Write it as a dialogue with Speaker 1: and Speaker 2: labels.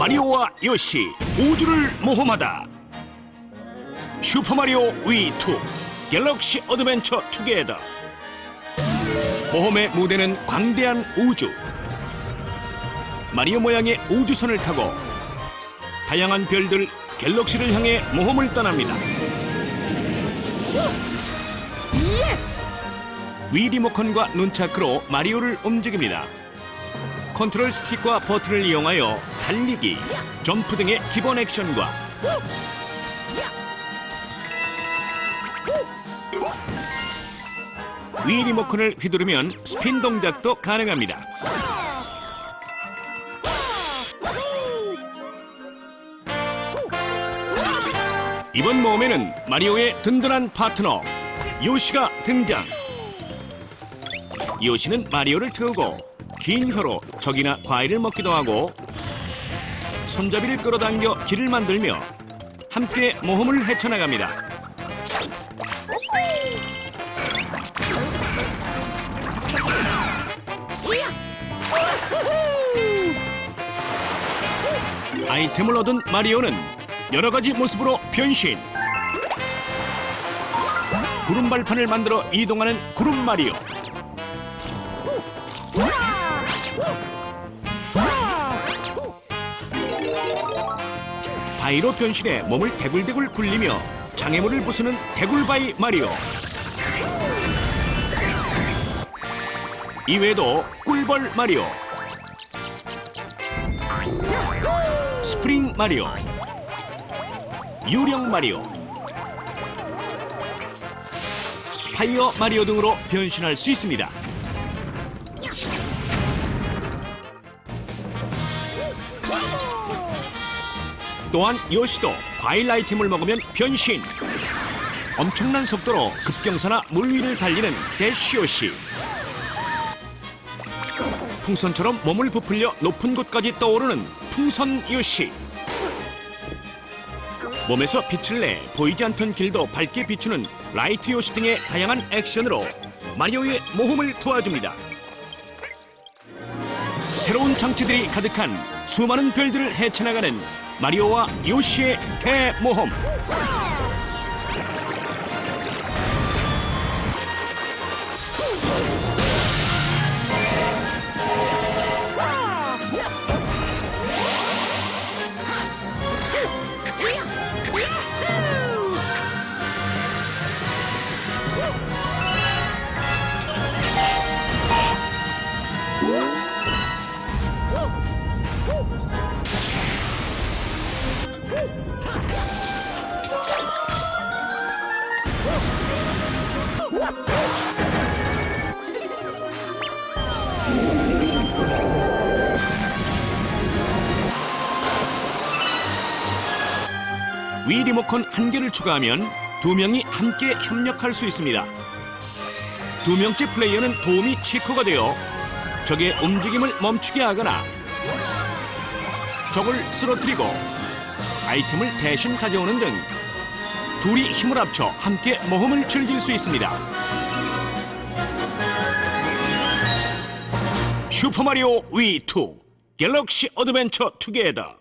Speaker 1: 마리오와 요시 우주를 모험하다. 슈퍼마리오 위2 갤럭시 어드벤처 투게더. 모험의 무대는 광대한 우주. 마리오 모양의 우주선을 타고 다양한 별들 갤럭시를 향해 모험을 떠납니다. 위 리모컨과 눈차크로 마리오를 움직입니다 컨트롤 스틱과 버튼을 이용하여 달리기, 점프 등의 기본 액션과 위 리모컨을 휘두르면 스핀 동작도 가능합니다. 이번 모험에는 마리오의 든든한 파트너 요시가 등장. 요시는 마리오를 태우고 긴 혀로 적이나 과일을 먹기도 하고 손잡이를 끌어당겨 길을 만들며 함께 모험을 헤쳐나갑니다. 아이템을 얻은 마리오는 여러 가지 모습으로 변신. 구름 발판을 만들어 이동하는 구름 마리오. 바위로 변신해 몸을 대굴대굴 굴리며 장애물을 부수는 대굴바위 마리오. 이외에도 꿀벌 마리오, 스프링 마리오, 유령 마리오, 파이어 마리오 등으로 변신할 수 있습니다. 또한 요시도 과일 아이템을 먹으면 변신. 엄청난 속도로 급경사나 물 위를 달리는 대시오시. 풍선처럼 몸을 부풀려 높은 곳까지 떠오르는 풍선 요시. 몸에서 빛을 내 보이지 않던 길도 밝게 비추는 라이트 요시 등의 다양한 액션으로 마리오의 모험을 도와줍니다. 새로운 장치들이 가득한 수많은 별들을 헤쳐나가는 마리오와 요시의 대모험. 위 리모컨 한 개를 추가하면 두 명이 함께 협력할 수 있습니다. 두 명째 플레이어는 도움이 취코가 되어 적의 움직임을 멈추게 하거나 적을 쓰러뜨리고 아이템을 대신 가져오는 등 둘이 힘을 합쳐 함께 모험을 즐길 수 있습니다. 슈퍼마리오 위2 갤럭시 어드벤처 투게더